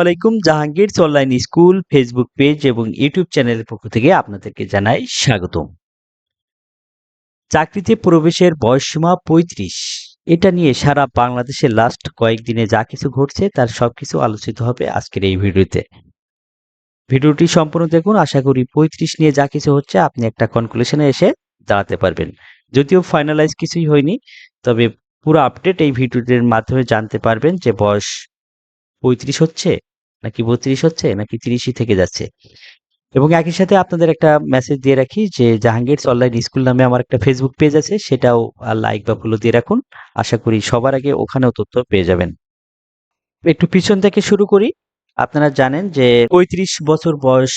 আলাইকুম Jahangir online school Facebook page এবং YouTube চ্যানেলের পক্ষ থেকে আপনাদেরকে জানাই স্বাগতম। চাকরিতে প্রবেশের বয়সসীমা পঁয়ত্রিশ। এটা নিয়ে সারা বাংলাদেশে লাস্ট কয়েকদিনে যা কিছু ঘটছে তার সবকিছু আলোচিত হবে আজকের এই ভিডিওতে। ভিডিওটি সম্পূর্ণ দেখুন, আশা করি পঁয়ত্রিশ নিয়ে যা কিছু হচ্ছে আপনি একটা কনক্লুশনে এসে দাঁড়াতে পারবেন। যদিও ফাইনালাইজ কিছুই হয়নি, তবে পুরো আপডেট এই ভিডিওটির মাধ্যমে জানতে পারবেন যে বয়স পঁয়ত্রিশ হচ্ছে? নাকি বত্রিশ হচ্ছে? নাকি তিরিশই থেকে যাচ্ছে? এবং একই সাথে আপনাদের একটা মেসেজ দিয়ে রাখি যে জাহাঙ্গীর অনলাইন স্কুল নামে আমার একটা ফেসবুক পেজ আছে, সেটাও লাইক বা ফলো দিয়ে রাখুন। আশা করি সবার আগে ওখানেও তথ্য পেয়ে যাবেন। একটু পিছন থেকে শুরু করি। আপনারা জানেন যে পঁয়ত্রিশ বছর বয়স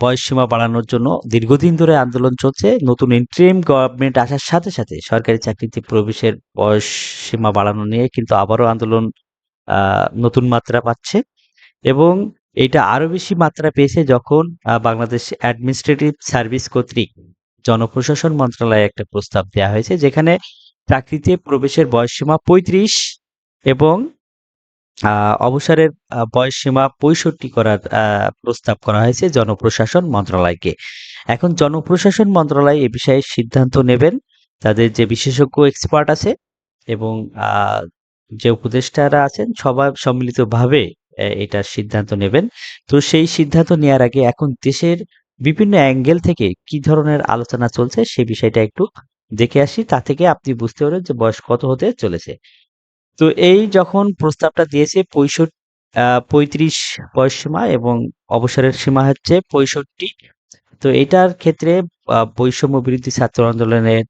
বয়স সীমা বাড়ানোর জন্য দীর্ঘদিন ধরে আন্দোলন চলছে। নতুন ইন্ট্রিম গভর্নমেন্ট আসার সাথে সাথে সরকারি চাকরিতে প্রবেশের বয়স সীমা বাড়ানো নিয়ে কিন্তু আবারও আন্দোলন নতুন মাত্রা পাচ্ছে। এবং এটা আরও বেশি মাত্রা পেয়েছে যখন বাংলাদেশ অ্যাডমিনিস্ট্রেটিভ সার্ভিস কর্তৃক জনপ্রশাসন মন্ত্রণালয়ে একটা প্রস্তাব দেওয়া হয়েছে, যেখানে চাকরিতে প্রবেশের বয়সসীমা পঁয়ত্রিশ এবং অবসরের বয়সসীমা পঁয়ষট্টি করার প্রস্তাব করা হয়েছে জনপ্রশাসন মন্ত্রণালয়কে। এখন জনপ্রশাসন মন্ত্রণালয় এ বিষয়ে সিদ্ধান্ত নেবেন। তাদের যে বিশেষজ্ঞ এক্সপার্ট আছে এবং যে উপদেষ্টারা আছেন সবাই সম্মিলিতভাবে এটার সিদ্ধান্ত নেবেন। তো সেই সিদ্ধান্ত নেওয়ার আগে এখন দেশের বিভিন্ন অ্যাঙ্গেল থেকে কি ধরনের আলোচনা চলছে সেই বিষয়টা একটু দেখে আসি। তা থেকে আপনি বুঝতে পারবেন যে বয়স কত হতে চলেছে। তো এই যখন প্রস্তাবটা দিয়েছে পঁয়ষট্টি পঁয়ত্রিশ বয়স সীমা এবং অবসরের সীমা হচ্ছে পঁয়ষট্টি, তো এটার ক্ষেত্রে বৈষম্য বিরোধী ছাত্র আন্দোলনের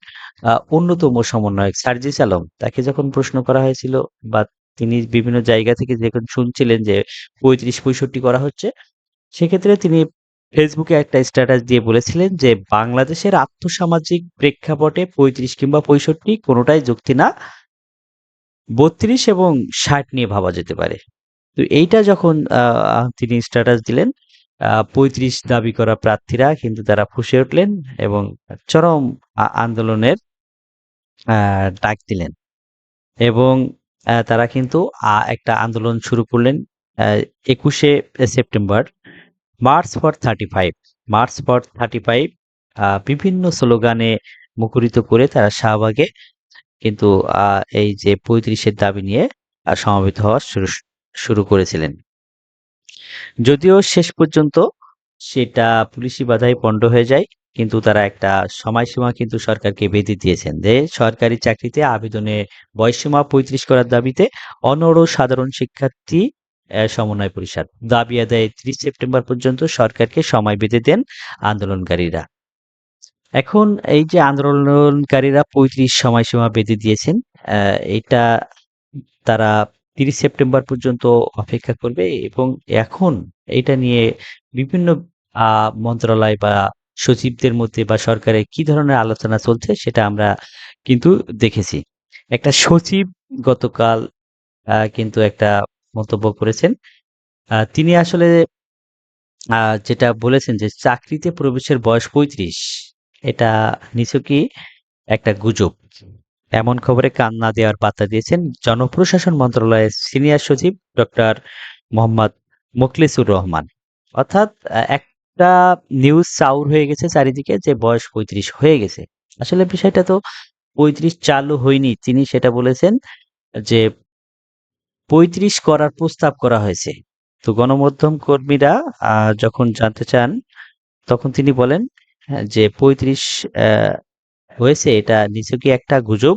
অন্যতম সমন্বয়ক সার্জিস আলম। তাকে যখন প্রশ্ন করা হয়েছিল বা তিনি বিভিন্ন জায়গা থেকে যখন শুনছিলেন যে পঁয়ত্রিশ পঁয়ষট্টি করা হচ্ছে, সেক্ষেত্রে তিনি ফেসবুকে একটা স্ট্যাটাস দিয়ে বলেছিলেন যে বাংলাদেশের আর্থসামাজিক প্রেক্ষাপটে পঁয়ত্রিশ কিংবা পঁয়ষট্টি কোনোটাই যুক্তি না, বত্রিশ এবং ষাট নিয়ে ভাবা যেতে পারে। তো এইটা যখন তিনি স্ট্যাটাস দিলেন পঁয়ত্রিশ দাবি করা প্রার্থীরা কিন্তু তারা ফুসে উঠলেন এবং চরম আন্দোলনের ডাক দিলেন। এবং তারা কিন্তু একটা আন্দোলন শুরু করলেন একুশে September, march for thirty five. March for thirty five বিভিন্ন স্লোগানে মুখরিত করে তারা শাহবাগে কিন্তু এই যে পঁয়ত্রিশের দাবি নিয়ে সমাবেত হওয়া শুরু শুরু করেছিলেন। যদিও শেষ পর্যন্ত সেটা পুলিশি বাধায় পণ্ড হয়ে যায়, কিন্তু তারা একটা সময়সীমা কিন্তু সরকারকে বেঁধে দিয়েছেন যে সরকারি চাকরিতে আবেদনে বয়সসীমা পঁয়ত্রিশ করার দাবিতে অনড় সাধারণ শিক্ষার্থী সমন্বয় পরিষদ। দাবি আদায়ে ত্রিশ সেপ্টেম্বর পর্যন্ত সরকারকে সময় বেঁধে দেন আন্দোলনকারীরা। এখন এই যে আন্দোলনকারীরা পঁয়ত্রিশ সময়সীমা বেঁধে দিয়েছেন এটা তারা তিরিশ সেপ্টেম্বর পর্যন্ত অপেক্ষা করবে এবং এখন এটা নিয়ে বিভিন্ন মন্ত্রণালয় বা সচিবদের মধ্যে বা সরকারে কি ধরনের আলোচনা চলছে সেটা আমরা কিন্তু দেখেছি। একটা সচিব গতকাল কিন্তু একটা মন্তব্য করেছেন। তিনি আসলে যেটা বলেছেন যে চাকরিতে প্রবেশের বয়স পঁয়ত্রিশ, এটা নিছকই একটা গুজব। এমন খবরে কান না দেওয়ার বার্তা দিয়েছেন জনপ্রশাসন মন্ত্রণালয়ের সিনিয়র সচিব ডক্টর মোহাম্মদ মোখলেসুর রহমান। অর্থাৎ একটা নিউজ চাউর হয়ে গেছে চারিদিকে যে বয়স পঁয়ত্রিশ হয়ে গেছে। আসলে বিষয়টা তো পঁয়ত্রিশ চালু হয়নি। তিনি সেটা বলেছেন যে পঁয়ত্রিশ করার প্রস্তাব করা হয়েছে। তো গণমাধ্যম কর্মীরা যখন জানতে চান তখন তিনি বলেন হ্যাঁ, যে পঁয়ত্রিশ হয়েছে? এটা নিছকই একটা গুজব,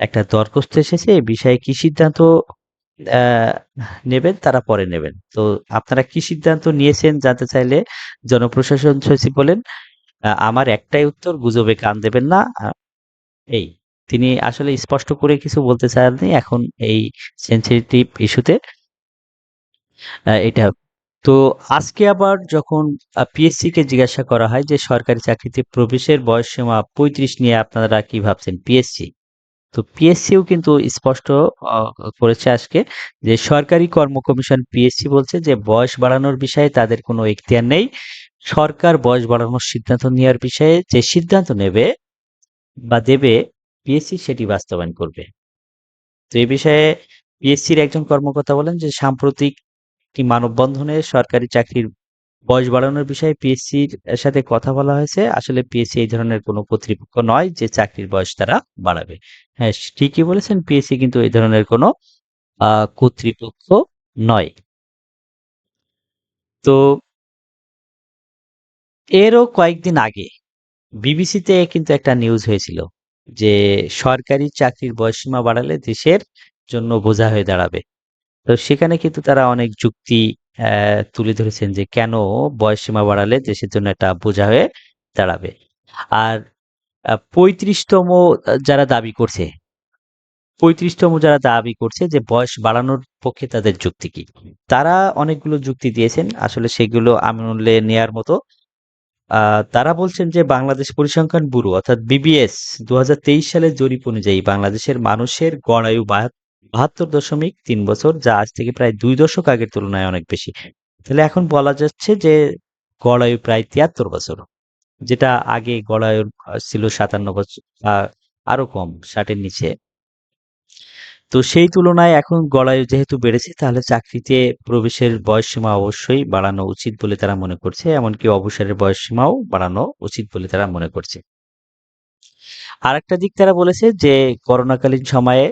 একটা দরখাস্ত এসেছে, এই বিষয়ে কি সিদ্ধান্ত নেবেন, তারা পরে নেবেন। তো আপনারা কি সিদ্ধান্ত নিয়েছেন জানতে চাইলে জনপ্রশাসন সচিব বলেন আমার একটাই উত্তর, গুজবে কান দেবেন না। এই, তিনি আসলে স্পষ্ট করে কিছু বলতে চাননি, এখন এই সেন্সিটিভ ইস্যুতে এটা তো আজকে আবার যখন পিএসসি কে জিজ্ঞাসা করা হয় যে সরকারি চাকরিতে প্রবেশের বয়স সীমা পঁয়ত্রিশ নিয়ে আপনারা কি ভাবছেন পিএসসি তো পিএসসিও কিন্তু স্পষ্ট করেছে আজকে যে সরকারি কর্ম কমিশন পিএসসি বলছে যে বয়স বাড়ানোর বিষয়ে তাদের কোনো এখতিয়ার নেই। সরকার বয়স বাড়ানোর সিদ্ধান্ত নেওয়ার বিষয়ে যে সিদ্ধান্ত নেবে বা দেবে পিএসসি সেটি বাস্তবায়ন করবে। তো এই বিষয়ে পিএসসির একজন কর্মকর্তা বলেন যে সাম্প্রতিক একটি মানববন্ধনে সরকারি চাকরির বয়স বাড়ানোর বিষয়ে পিএসসির সাথে কথা বলা হয়েছে। আসলে পিএসসি এই ধরনের কোনো কর্তৃপক্ষ নয় যে চাকরির বয়স তারা বাড়াবে। হ্যাঁ ঠিকই বলেছেন পিএসসি কিন্তু এই ধরনের কোনো কর্তৃপক্ষ নয়। তো এরও কয়েকদিন আগে বিবিসিতে কিন্তু একটা নিউজ হয়েছিল যে সরকারি চাকরির বয়সসীমা বাড়ালে দেশের জন্য বোঝা হয়ে দাঁড়াবে। তো সেখানে কিন্তু তারা অনেক যুক্তি তুলে ধরেছেন যে কেন বয়স সীমা বাড়ালে দেশের জন্য একটা বোঝা হয়ে দাঁড়াবে। আর পঁয়ত্রিশতম যারা দাবি করছে, পঁয়ত্রিশতম যারা দাবি করছে যে বয়স বাড়ানোর পক্ষে তাদের যুক্তি কি? তারা অনেকগুলো যুক্তি দিয়েছেন, আসলে সেগুলো আমলে নেয়ার মতো। তারা বলছেন যে বাংলাদেশ পরিসংখ্যান ব্যুরো অর্থাৎ বিবিএস দু সালের জরিপ অনুযায়ী বাংলাদেশের মানুষের গড় আয়ু বাহাত্তর দশমিক তিন বছর যা আজ থেকে প্রায় দুই দশক আগের তুলনায় অনেক বেশি। তাহলে এখন বলা যাচ্ছে যে গড় আয়ু প্রায় তিয়াত্তর বছর যেটা আগে গড় আয়ু আহ, ছিল সাতান্ন বছর আহ, আরও কম ষাটের নিচে। তো সেই তুলনায় এখন গড়ায়ু যেহেতু বেড়েছে তাহলে চাকরিতে প্রবেশের বয়সসীমা অবশ্যই বাড়ানো উচিত বলে তারা মনে করছে এমনকি অবসরের বয়সসীমাও বাড়ানো উচিত বলে তারা মনে করছে। আর একটা দিক তারা বলেছে যে করোনাকালীন সময়ে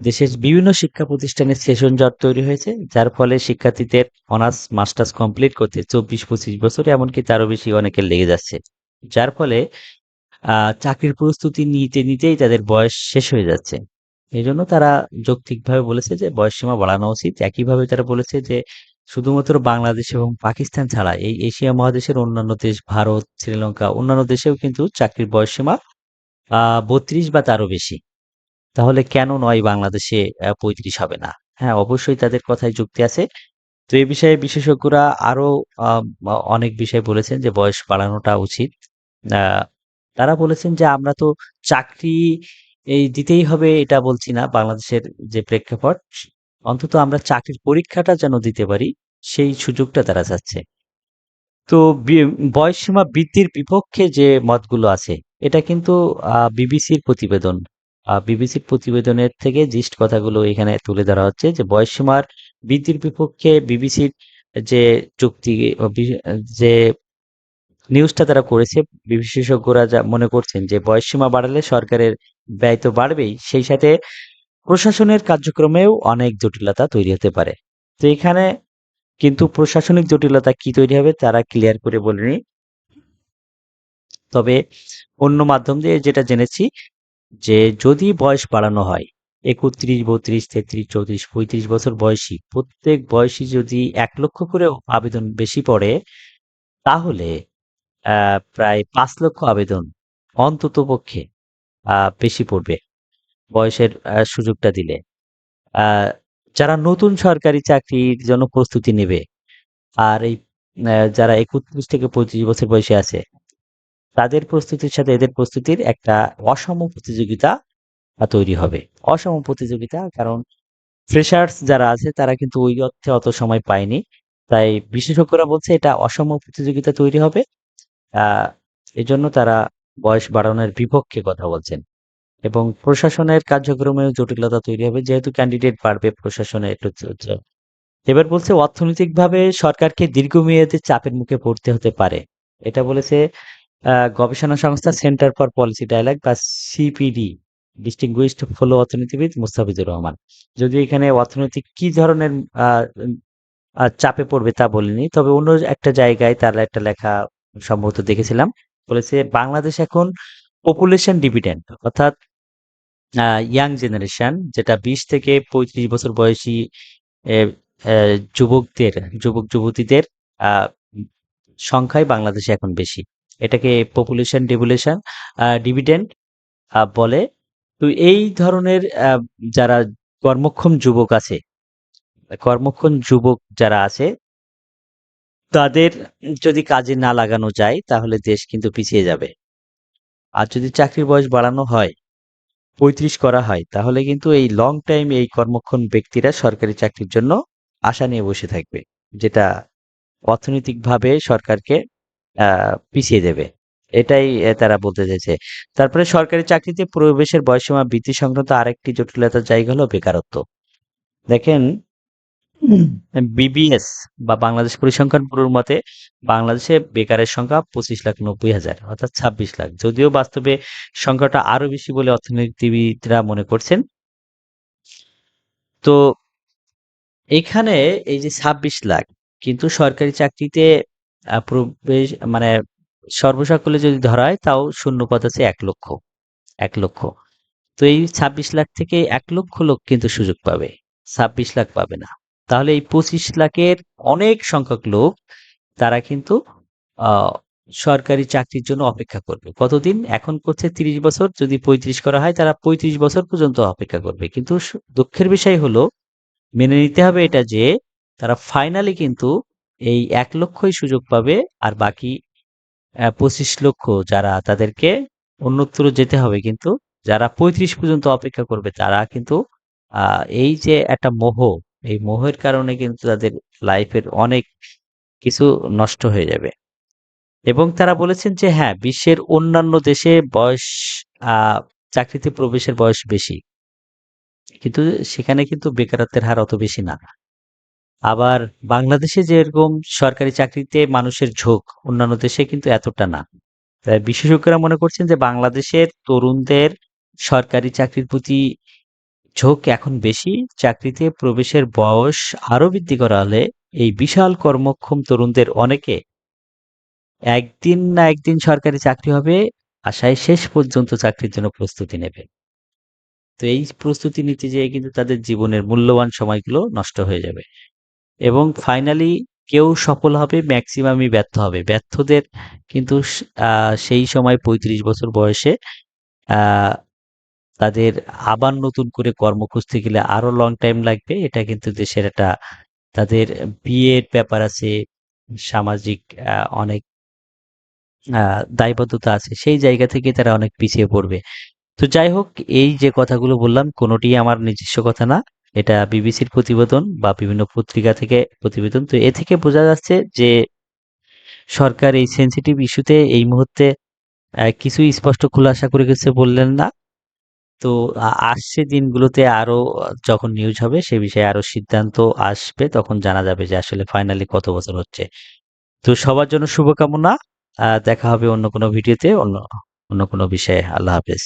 দেশের বিভিন্ন শিক্ষা প্রতিষ্ঠানে সেশন জট তৈরি হয়েছে, যার ফলে শিক্ষার্থীদের অনার্স, মাস্টার্স কমপ্লিট করতে চব্বিশ, পঁচিশ বছর, এমনকি তারও বেশি অনেকের লেগে যাচ্ছে। যার ফলে চাকরির প্রস্তুতি নিতে, নিতেই তাদের বয়স শেষ হয়ে যাচ্ছে। এই জন্য তারা যৌক্তিকভাবে বলেছে যে বয়সসীমা বাড়ানো উচিত। একইভাবে তারা বলেছে যে, শুধুমাত্র বাংলাদেশ এবং পাকিস্তান ছাড়া এই এশিয়া মহাদেশের অন্যান্য দেশ, ভারত, শ্রীলঙ্কা, অন্যান্য দেশেও কিন্তু চাকরির বয়সসীমা বত্রিশ বা তারও বেশি। তাহলে কেন নয় বাংলাদেশে পঁয়ত্রিশ হবে না? হ্যাঁ অবশ্যই তাদের কথায় যুক্তি আছে। তো এ বিষয়ে বিশেষজ্ঞরা আরও অনেক বিষয় বলেছেন যে বয়স বাড়ানোটা উচিত। তারা বলেছেন যে আমরা তো চাকরি এই দিতেই হবে এটা বলছি না, বাংলাদেশের যে প্রেক্ষাপট। অন্তত আমরা চাকরির পরীক্ষাটা যেন দিতে পারি, সেই সুযোগটা তারা চাচ্ছে। তো বি- বয়সসীমা বৃদ্ধির বিপক্ষে যে মতগুলো আছে, এটা কিন্তু বিবিসির প্রতিবেদন। বিবিসির প্রতিবেদনের থেকে জিস্ট কথাগুলো এখানে তুলে ধরা হচ্ছে যে বয়সসীমার বৃদ্ধির বিপক্ষে বিবিসির যে চুক্তি যে নিউজটা তারা করেছে, বিশেষজ্ঞরা যা মনে করছেন যে বয়সসীমা বাড়ালে সরকারের ব্যয় তো বাড়বেই, সেই সাথে প্রশাসনের কার্যক্রমেও অনেক জটিলতা তৈরি হতে পারে। তো এখানে কিন্তু প্রশাসনিক জটিলতা কি তৈরি হবে তারা ক্লিয়ার করে বলেনি। তবে অন্য মাধ্যম দিয়ে যেটা জেনেছি যে যদি বয়স বাড়ানো হয় একত্রিশ বত্রিশ তেত্রিশ চৌত্রিশ পঁয়ত্রিশ বছর বয়সী প্রত্যেক বয়সী যদি এক লক্ষ করে আবেদন বেশি পড়ে তাহলে আহ, প্রায় পাঁচ লক্ষ আবেদন অন্তত পক্ষে আহ, বেশি পড়বে বয়সের আহ, সুযোগটা দিলে। আহ, যারা নতুন সরকারি চাকরির জন্য প্রস্তুতি নেবে আর এই আহ, যারা একত্রিশ থেকে পঁয়ত্রিশ বছর বয়সে আছে তাদের প্রস্তুতির সাথে এদের প্রস্তুতির একটা অসম প্রতিযোগিতা তৈরি হবে। অসম প্রতিযোগিতা, কারণ ফ্রেশার্স যারা আছে, তারা কিন্তু ওই অর্থে অত সময় পায়নি। তাই বিশেষজ্ঞরা বলছে এটা অসম প্রতিযোগিতা তৈরি হবে। এজন্য তারা বয়স বাড়ানোর বিপক্ষে কথা বলছেন। এবং প্রশাসনের কার্যক্রমেও জটিলতা তৈরি হবে, যেহেতু ক্যান্ডিডেট বাড়বে প্রশাসনে একটু এবার বলছে, অর্থনৈতিকভাবে সরকারকে দীর্ঘমেয়াদী চাপের মুখে পড়তে হতে পারে। এটা বলেছে গবেষণা সংস্থা সেন্টার ফর পলিসি ডায়ালগ বা সিপিডি ডিস্টিংগুইশড ফলো অর্থনীতিবিদ মুস্তাফিজুর রহমান যদি এখানে অর্থনৈতিক কি ধরনের চাপে পড়বে তা বলিনি, তবে অন্য একটা জায়গায় তার একটা লেখা সম্ভবত দেখেছিলাম। বলেছে, বাংলাদেশ এখন পপুলেশন ডিভিডেন্ড অর্থাৎ ইয়াং জেনারেশন যেটা বিশ থেকে পঁয়ত্রিশ বছর বয়সী যুবকদের যুবক যুবতীদের সংখ্যাই বাংলাদেশে এখন বেশি। এটাকে পপুলেশন ডিভুলেশন ডিভিডেন্ড বলে। তো এই ধরনের যারা কর্মক্ষম যুবক আছে, কর্মক্ষম যুবক যারা আছে, তাদের যদি কাজে না লাগানো যায়, তাহলে দেশ কিন্তু পিছিয়ে যাবে। আর যদি চাকরির বয়স বাড়ানো হয়, পঁয়ত্রিশ করা হয়, তাহলে কিন্তু এই লং টাইম এই কর্মক্ষম ব্যক্তিরা সরকারি চাকরির জন্য আশা নিয়ে বসে থাকবে, যেটা অর্থনৈতিকভাবে সরকারকে পিছিয়ে দেবে। এটাই তারা বলতে চাইছে। তারপরে সরকারি চাকরিতে প্রবেশের বয়সীমা বৃদ্ধি সংক্রান্ত আরেকটি জটিলতার জায়গা হলো বেকারত্ব। দেখেন, বিবিএস বা বাংলাদেশ পরিসংখ্যান ব্যুরোর মতে, বাংলাদেশে বেকারের সংখ্যা পঁচিশ লাখ নব্বই হাজার, অর্থাৎ ছাব্বিশ লাখ। যদিও বাস্তবে সংখ্যাটা আরও বেশি বলে অর্থনীতিবিদরা মনে করছেন। তো, এখানে এই যে ছাব্বিশ লাখ, কিন্তু সরকারি চাকরিতে প্রবেশ মানে সর্বসাকুল্যে যদি ধরা হয় তাও শূন্য পদ আছে এক লক্ষ এক লক্ষ। তো এই ছাব্বিশ লাখ থেকে এক লক্ষ লোক কিন্তু সুযোগ পাবে, ছাব্বিশ লাখ পাবে না। তাহলে এই পঁচিশ লাখের অনেক সংখ্যক লোক, তারা কিন্তু সরকারি চাকরির জন্য অপেক্ষা করবে। কতদিন? এখন করছে তিরিশ বছর, যদি পঁয়ত্রিশ করা হয়, তারা পঁয়ত্রিশ বছর পর্যন্ত অপেক্ষা করবে। কিন্তু দুঃখের বিষয় হলো, মেনে নিতে হবে এটা যে, তারা ফাইনালি কিন্তু এই এক লক্ষই সুযোগ পাবে আর বাকি পঁচিশ লক্ষ যারা তাদেরকে অন্যত্র যেতে হবে। কিন্তু যারা পঁয়ত্রিশ পর্যন্ত অপেক্ষা করবে, তারা কিন্তু এই যে একটা মোহ, এই মোহের কারণে কিন্তু তাদের লাইফের অনেক কিছু নষ্ট হয়ে যাবে। এবং তারা বলেছেন যে হ্যাঁ বিশ্বের অন্যান্য দেশে বয়স চাকরিতে প্রবেশের বয়স বেশি। কিন্তু সেখানে কিন্তু বেকারত্বের হার অত বেশি না। আবার বাংলাদেশে যেরকম সরকারি চাকরিতে মানুষের ঝোঁক, অন্যান্য দেশে কিন্তু এতটা না। তাই বিশেষজ্ঞরা মনে করছেন যে বাংলাদেশের তরুণদের সরকারি চাকরির প্রতি ঝোঁক এখন বেশি। চাকরিতে প্রবেশের বয়স আরও বৃদ্ধি করা হলে এই বিশাল কর্মক্ষম তরুণদের অনেকে একদিন না একদিন সরকারি চাকরি হবে, আশায় শেষ পর্যন্ত চাকরির জন্য প্রস্তুতি নেবে। তো এই প্রস্তুতি নিতে যেয়ে কিন্তু তাদের জীবনের মূল্যবান সময়গুলো নষ্ট হয়ে যাবে। এবং ফাইনালি কেউ সফল হবে ম্যাক্সিমামই ব্যর্থ হবে। ব্যর্থদের কিন্তু সেই সময় পঁয়ত্রিশ বছর বয়সে তাদের আবার নতুন করে কর্ম খুঁজতে গেলে আরও লং টাইম লাগবে। এটা কিন্তু দেশের একটা, তাদের বিয়ের ব্যাপার আছে, সামাজিক অনেক দায়বদ্ধতা আছে, সেই জায়গা থেকে তারা অনেক পিছিয়ে পড়বে। তো যাই হোক, এই যে কথাগুলো বললাম, কোনোটি আমার নিজস্ব কথা না। এটা বিবিসির প্রতিবেদন বা বিভিন্ন পত্রিকা থেকে প্রতিবেদন। তো এ থেকে বোঝা যাচ্ছে যে সরকার এই সেন্সিটিভ ইস্যুতে এই মুহূর্তে কিছুই স্পষ্ট খুলাসা করে গেছে বললেন না। তো আসছে দিনগুলোতে আরও, যখন নিউজ হবে সে বিষয়ে আরও সিদ্ধান্ত আসবে, তখন জানা যাবে যে আসলে ফাইনালি কত বছর হচ্ছে। তো সবার জন্য শুভকামনা। দেখা হবে অন্য কোনো ভিডিওতে অন্য অন্য কোনো বিষয়ে। আল্লাহ হাফেজ।